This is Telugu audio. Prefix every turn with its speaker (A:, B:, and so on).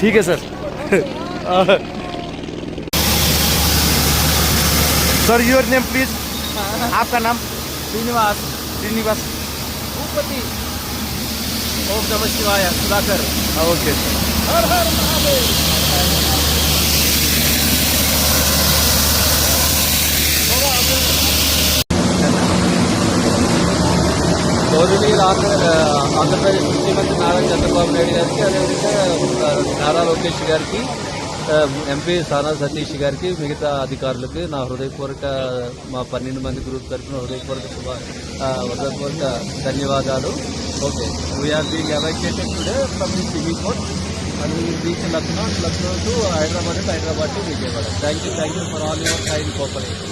A: ठीक है sir. Sir your name please आपका नाम?
B: श्रीनिवास।
A: श्रीनिवास।
B: भूपति। ओम नमः शिवाय सुधाकर।
A: ओके
B: हर हर महादेव। గౌరవనీయులు ఆంధ్ర ఆంధ్రప్రదేశ్ ముఖ్యమంత్రి నారా చంద్రబాబు నాయుడు గారికి అదేవిధంగా నారా లోకేష్ గారికి ఎంపీ సానా సతీష్ గారికి మిగతా అధికారులకి నా హృదయపూర్వక మా పన్నెండు మంది గ్రూప్ తరఫున హృదయపూర్వక శుభ హృదయపూర్వక ధన్యవాదాలు. Okay. We're being evacuated today from the civil court and will reach Lucknow Lucknow to Hyderabad Hyderabad to Vijayawada thank you thank you for all your kind cooperation